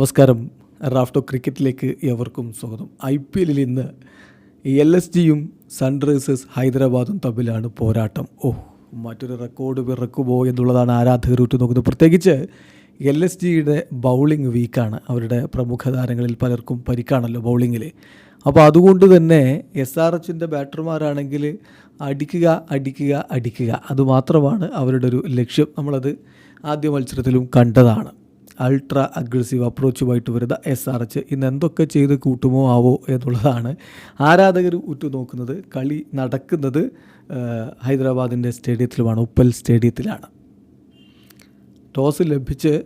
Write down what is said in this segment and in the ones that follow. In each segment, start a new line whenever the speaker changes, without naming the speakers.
നമസ്കാരം. റാഫ്റ്റോ ക്രിക്കറ്റിലേക്ക് എവർക്കും സ്വാഗതം. I P എല്ലിൽ ഇന്ന് എൽ എസ് ജിയും സൺറൈസേഴ്സ് ഹൈദരാബാദും തമ്മിലാണ് പോരാട്ടം. ഓ മറ്റൊരു റെക്കോർഡ് പിറക്കുമോ എന്നുള്ളതാണ് ആരാധകർ ഉറ്റുനോക്കുന്നത് പ്രത്യേകിച്ച് എൽ എസ് ജിയുടെ ബൗളിംഗ് വീക്കാണ് അവരുടെ പ്രമുഖ താരങ്ങളിൽ പലർക്കും പരിക്കാണല്ലോ ബൗളിങ്ങിൽ അപ്പോൾ അതുകൊണ്ട് തന്നെ എസ് ആർ എച്ചിന്റെ ബാറ്റർമാരാണെങ്കിൽ അടിക്കുക അടിക്കുക അടിക്കുക. അതുമാത്രമാണ് അവരുടെ ഒരു ലക്ഷ്യം. നമ്മളത് ആദ്യ മത്സരത്തിലും കണ്ടതാണ്. അൾട്രാ അഗ്രസീവ് അപ്രോച്ചുമായിട്ട് വരുന്ന എസ് ആർ എച്ച് ഇന്ന് എന്തൊക്കെ ചെയ്ത് കൂട്ടുമോ ആവോ എന്നുള്ളതാണ് ആരാധകർ ഉറ്റുനോക്കുന്നത് കളി നടക്കുന്നത് ഹൈദരാബാദിന്റെ സ്റ്റേഡിയത്തിലുമാണ് ഉപ്പൽ സ്റ്റേഡിയത്തിലാണ്. ടോസ് ലഭിച്ച്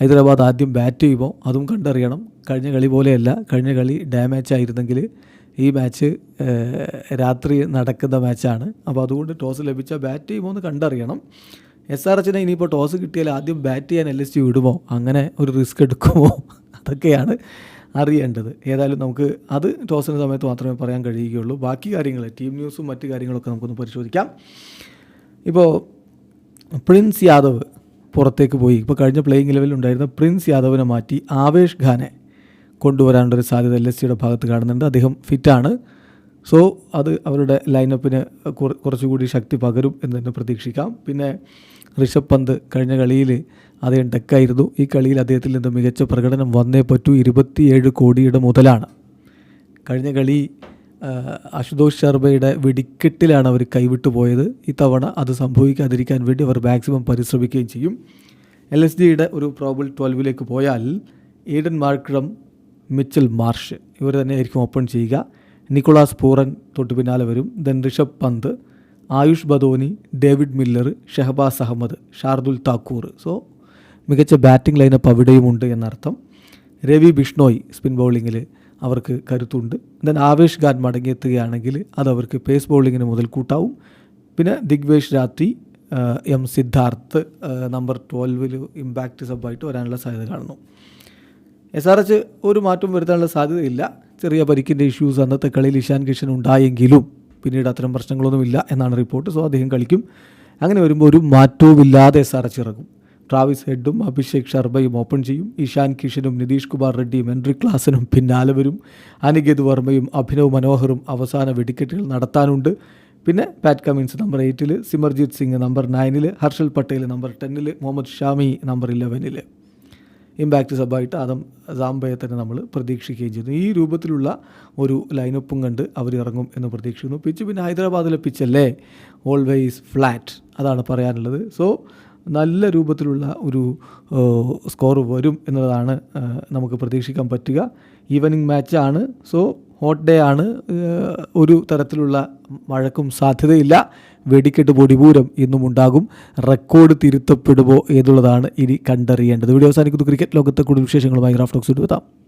ഹൈദരാബാദ് ആദ്യം ബാറ്റ് ചെയ്യുമ്പോൾ അതും കണ്ടറിയണം. കഴിഞ്ഞ കളി പോലെയല്ല. കഴിഞ്ഞ കളി ഡാമേജ് ആയിരുന്നെങ്കിൽ ഈ മാച്ച് രാത്രി നടക്കുന്ന മാച്ചാണ് അപ്പോൾ അതുകൊണ്ട് ടോസ് ലഭിച്ച ബാറ്റ് ചെയ്യുമോ എന്ന് കണ്ടറിയണം. എസ് ആർ എച്ചിനെ ഇനിയിപ്പോൾ ടോസ് കിട്ടിയാൽ ആദ്യം ബാറ്റ് ചെയ്യാൻ എൽ എസ് ജി വിടുമോ? അങ്ങനെ ഒരു റിസ്ക് എടുക്കുമോ? അതൊക്കെയാണ് അറിയേണ്ടത്. ഏതായാലും നമുക്ക് അത് ടോസിന്റെ സമയത്ത് മാത്രമേ പറയാൻ കഴിയുകയുള്ളൂ. ബാക്കി കാര്യങ്ങൾ ടീം ന്യൂസും മറ്റു കാര്യങ്ങളൊക്കെ നമുക്കൊന്ന് പരിശോധിക്കാം. ഇപ്പോൾ പ്രിൻസ് യാദവ് പുറത്തേക്ക് പോയി. ഇപ്പോൾ കഴിഞ്ഞ പ്ലേയിങ് ലെവലിൽ ഉണ്ടായിരുന്ന പ്രിൻസ് യാദവിനെ മാറ്റി ആവേഷ് ഖാനെ കൊണ്ടുവരാനുള്ളൊരു സാധ്യത എൽ എസ് സിയുടെ ഭാഗത്ത് കാണുന്നുണ്ട്. അദ്ദേഹം ഫിറ്റാണ് സോ അത് അവരുടെ ലൈനപ്പിന് കുറച്ചുകൂടി ശക്തി പകരും എന്ന് തന്നെ പ്രതീക്ഷിക്കാം. പിന്നെ ഋഷഭ് പന്ത് കഴിഞ്ഞ കളിയിൽ അദ്ദേഹം ഡെക്കായിരുന്നു ഈ കളിയിൽ അദ്ദേഹത്തിൽ നിന്ന് മികച്ച പ്രകടനം വന്നേ പറ്റൂ. ഇരുപത്തിയേഴ് കോടിയുടെ മുതലാണ്. കഴിഞ്ഞ കളി അശുതോഷ് ശർമ്മയുടെ വെടിക്കെട്ടിലാണ് അവർ കൈവിട്ടു പോയത്. ഇത്തവണ അത് സംഭവിക്കാതിരിക്കാൻ വേണ്ടി അവർ മാക്സിമം പരിശ്രമിക്കുകയും ചെയ്യും. എൽ എസ് ജിയുടെ ഒരു പ്രോബിൾ ട്വൽവിലേക്ക് പോയാൽ ഈഡൻ മാർക്രം മിച്ചൽ മാർഷ് ഇവർ തന്നെയായിരിക്കും ഓപ്പൺ ചെയ്യുക. നിക്കോളാസ് പൂറൻ തൊട്ടു പിന്നാലെ വരും. Then Rishabh Pant Ayush Badoni David Miller Shahbaz Ahmed Shardul Thakur. So മികച്ച ബാറ്റിംഗ് ലൈനപ്പ് അവിടെയുമുണ്ട് എന്നർത്ഥം. രവി ബിഷ്ണോയ് സ്പിൻ ബൗളിങ്ങിൽ അവർക്ക് കരുത്തുണ്ട്. ദെൻ ആവേശ് ഖാൻ മടങ്ങിയെത്തുകയാണെങ്കിൽ അത് അവർക്ക് പേസ് ബൗളിങ്ങിന് മുതൽ കൂട്ടാവും. പിന്നെ ദിഗ്വേഷ് രാത്രി എം സിദ്ധാർത്ഥ് നമ്പർ ട്വൽവിൽ ഇമ്പാക്റ്റ് സബായിട്ട് വരാനുള്ള സാധ്യത കാണുന്നു. എസ് ആർ എച്ച് ഒരു മാറ്റവും വരുത്താനുള്ള സാധ്യതയില്ല. ചെറിയ പരിക്കിന്റെ ഇഷ്യൂസ് അന്നത്തെ കളിയിൽ ഇഷാൻ കിഷൻ ഉണ്ടായെങ്കിലും പിന്നീട് അത്തരം പ്രശ്നങ്ങളൊന്നുമില്ല എന്നാണ് റിപ്പോർട്ട് സോ അദ്ദേഹം കളിക്കും. അങ്ങനെ വരുമ്പോൾ ഒരു മാറ്റവുമില്ലാതെ എസ് ആർ എച്ച് ഇറങ്ങും. ട്രാവിസ് ഹെഡും അഭിഷേക് ശർമ്മയും ഓപ്പൺ ചെയ്യും. ഇഷാൻ കിഷനും നിതീഷ് കുമാർ റെഡ്ഡിയും എൻട്രി ക്ലാസനും പിന്നാലെ വരും. അനികേത് വർമ്മയും അഭിനവ് മനോഹറും അവസാന വെടിക്കെട്ടുകൾ നടത്താനുണ്ട്. പിന്നെ പാറ്റ് കമിൻസ് നമ്പർ എയ്റ്റിൽ സിമർജിത് സിംഗ് നമ്പർ നയനിൽ ഹർഷൽ പട്ടേൽ നമ്പർ ടെന്നിൽ മുഹമ്മദ് ഷാമി നമ്പർ ഇലവനിൽ ഇമ്പാക്റ്റ് സബായിട്ട് ആദം സാംബയെ തന്നെ നമ്മൾ പ്രതീക്ഷിക്കുകയും ചെയ്യുന്നു. ഈ രൂപത്തിലുള്ള ഒരു ലൈനപ്പും കണ്ട് അവർ ഇറങ്ങും എന്ന് പ്രതീക്ഷിക്കുന്നു. പിച്ച് പിന്നെ ഹൈദരാബാദിലെ പിച്ചല്ലേ ഓൾവേസ് ഫ്ലാറ്റ് അതാണ് പറയാനുള്ളത്. സോ നല്ല രൂപത്തിലുള്ള ഒരു സ്കോർ വരും എന്നതാണ് നമുക്ക് പ്രതീക്ഷിക്കാൻ പറ്റുക. ഈവനിങ് മാച്ചാണ് സോ ഹോട്ട് ഡേ ആണ് ഒരു തരത്തിലുള്ള മഴക്കും സാധ്യതയില്ല. വെടിക്കെട്ട് പൊടിപൂരം ഇന്നും ഉണ്ടാകും. റെക്കോർഡ് തിരുത്തപ്പെടുമോ എന്നുള്ളതാണ് ഇനി കണ്ടറിയേണ്ടത്. വീഡിയോ അവസാനിക്കുന്നു. ക്രിക്കറ്റ് ലോകത്തെ കൂടുതൽ വിശേഷങ്ങളുമായി ഗ്രാഫ്റ്റോക്സ് എത്താം.